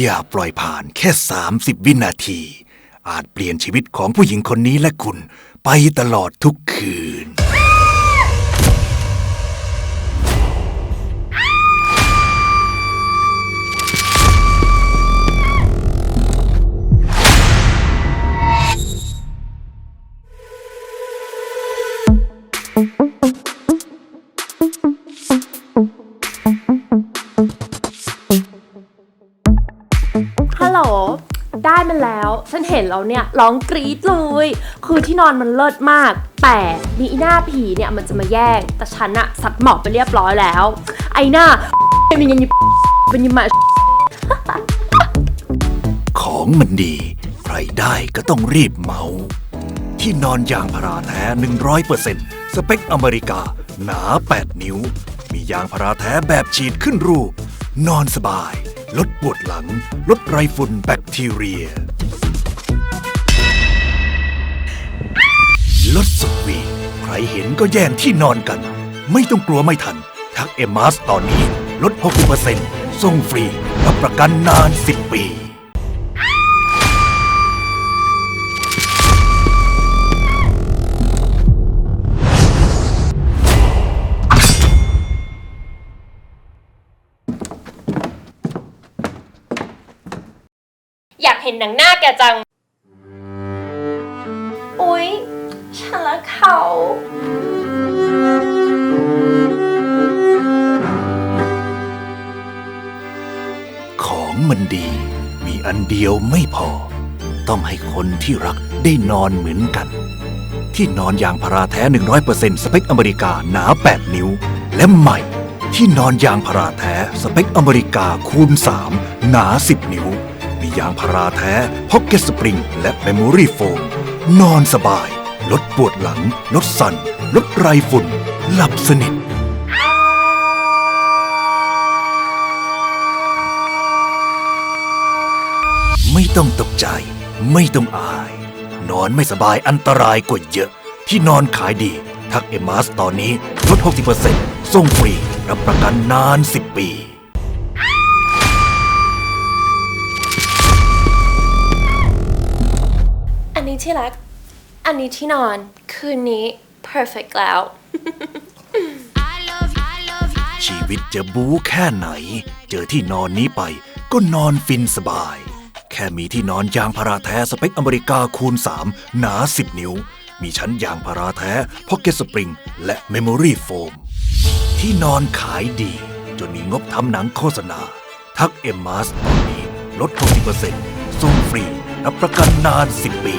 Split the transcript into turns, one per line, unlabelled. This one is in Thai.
อย่าปล่อยผ่านแค่ 30 วินาที อาจเปลี่ยนชีวิตของผู้หญิงคนนี้และคุณไปตลอดทุกคืน
ฉันเห็นแล้วเนี่ยร้องกรี๊ดเลย คือที่นอนมันเลิศมาก แต่มีอีหน้าผีเนี่ยมันจะมาแย่ง แต่ฉันอะสัดหมอกไปเรียบร้อยแล้ว ไอ้หน้าเป็นยังไงเป็นยังไง
ของมันดี ใครได้ก็ต้องรีบเมา ที่นอนยางพาราแท้ 100%สเปคอเมริกา หนา 8 นิ้ว มียางพาราแท้แบบฉีดขึ้นรูปนอนสบาย ลดปวดหลัง ลดไรฝุ่นแบคทีเรีย ก็แย่งที่นอนกัน ไม่ต้องกลัวไม่ทัน ทักเอมาสตอนนี้ลด 60%ส่งฟรีรับประกันนาน 10 ปี
อยากเห็นหนังหน้าแกจัง อุ๊ย ฉันละเขา
มันดี มีอันเดียวไม่พอ ต้องให้คนที่รักได้นอนเหมือนกัน ที่นอนยางพาราแท้ 100%สเปคอเมริกาหนา 8 นิ้ว และใหม่ ที่นอนยางพาราแท้สเปคอเมริกาคูณ 3 หนา 10 นิ้ว มียางพาราแท้พ็อกเก็ตสปริง และเมมโมรี่โฟมนอนสบาย ลดปวดหลัง ลดสั่น ลดไรฝุ่น หลับสนิท ไม่ต้องตกใจ ไม่ต้องอาย นอนไม่สบายอันตรายกว่าเยอะ ที่นอนขายดี ทักเอมาสตอนนี้ลด 60%ส่งฟรี รับประกันนาน 10 ปี
อันนี้ที่รัก อันนี้ที่นอน คืนนี้ perfect แล้ว
ชีวิตจะบู๊แค่ไหน เจอที่นอนนี้ไปก็นอนฟินสบาย แค่มีที่นอนยางพาราแท้สเปคอเมริกาคูณ 3 หนา 10 นิ้ว มีชั้นยางพาราแท้พ็อกเก็ตสปริง และเมมโมรี่โฟม ที่นอนขายดี จนมีงบทำหนังโฆษณา ทักเอ็มมาสตอนนี้ลด 60%ส่งฟรีรับประกันนาน 10 ปี